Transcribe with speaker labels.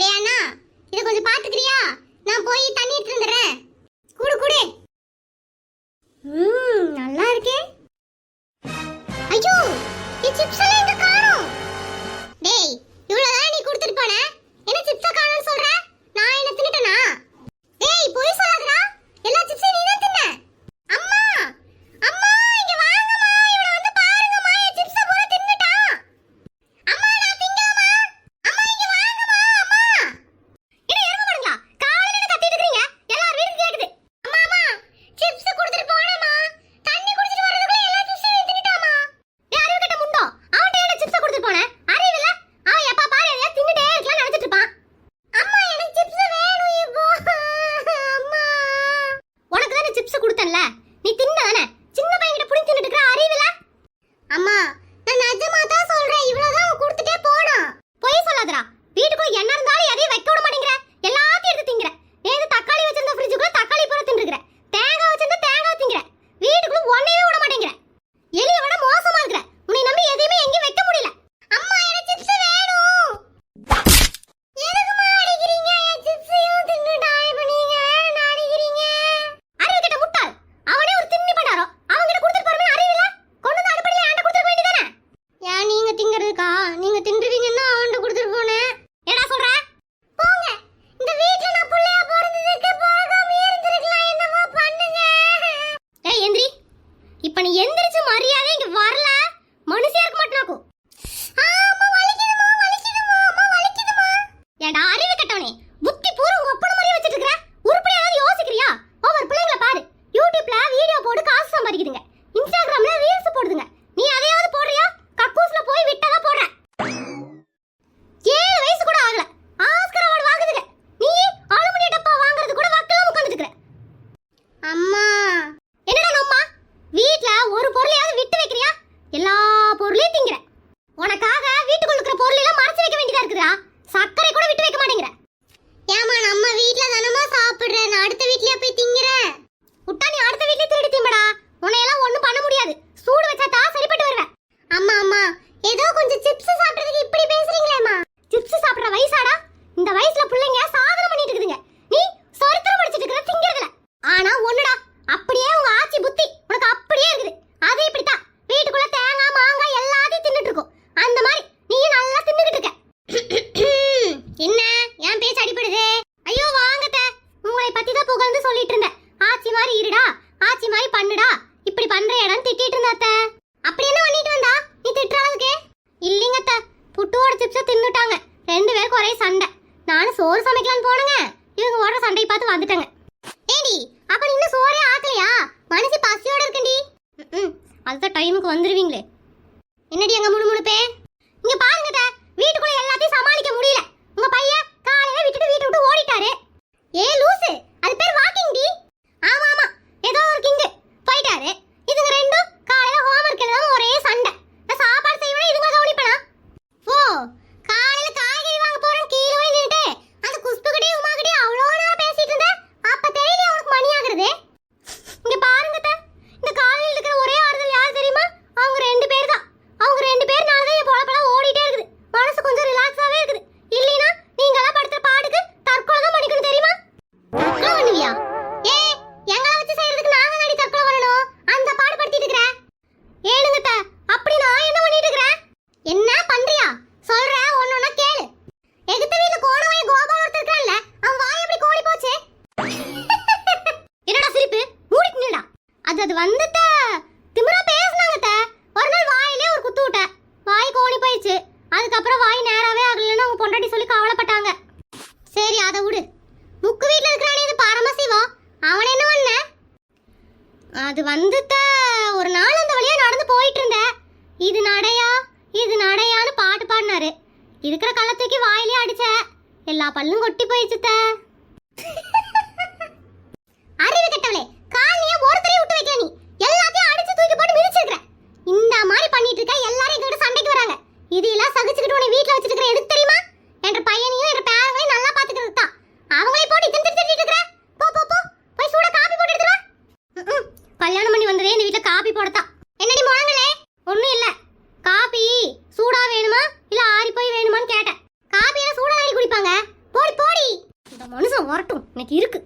Speaker 1: டேனா இதை கொஞ்சம் பாத்துக்கிறியா நான் போய் தண்ணி எடுத்துட்டு குடு கூடு. நல்லா ஒழுங்கு மரியாதை இங்க வரல. மனுஷியா இருக்க மாட்டாக்கும் ஏடா அறிவு சண்டை. நானும் சோறு சமைக்கலான்னு போனேங்க. இவங்க ஓடுற சண்டையை பார்த்து வந்துட்டாங்க. ஏடி அப்ப இன்னும் சோறே ஆக்கலையா? மனசு பசியோட இருக்குண்டி. ம் அதுதான் டைமுக்கு வந்துருவீங்களே. என்னடி அங்க முழு முழுப்பே இங்க பாருங்க வீட்டுக்குள்ள எல்லாத்தையும் சமாளிக்க முடியல. உங்க பையன் காலையில விட்டுட்டு வீட்டை விட்டு ஓடிட்டாரு. ஏ லூசு அது பேர் வந்துட்ட. திமிரா பேசினாங்க ஒரு நாள் வாயிலே ஒரு குத்து விட்ட வாய் கோணி போயிடுச்சு. அதுக்கப்புறம் வாய் நேராகவே ஆகலைன்னு அவங்க பொண்டாட்டி சொல்லி கவலைப்பட்டாங்க. சரி அதை விடு. முக்கு வீட்டில் இருக்கிறானே இது பரமசிவம் அவன் என்ன பண்ண? அது வந்துட்ட. ஒரு நாள் அந்த வழியாக நடந்து போயிட்டு இருந்தேன். இது நடையா? இது நடையான்னு பாட்டு பாடினாரு. இருக்கிற கள்ளத்துக்கு வாயிலே அடிச்ச எல்லா பல்லும் கொட்டி போயிடுச்சுத்த காபி போடத்தான். என்னடி முழங்கலே? ஒண்ணும் இல்ல. காபி சூடா வேணுமா? இல்ல ஆறி போய் வேணுமான்னு கேட்டேன். காபியெல்லாம் சூடா குடிப்பாங்க? போடி போடி. இந்த மனுஷன் வரட்டும் இன்னைக்கு இருக்கு.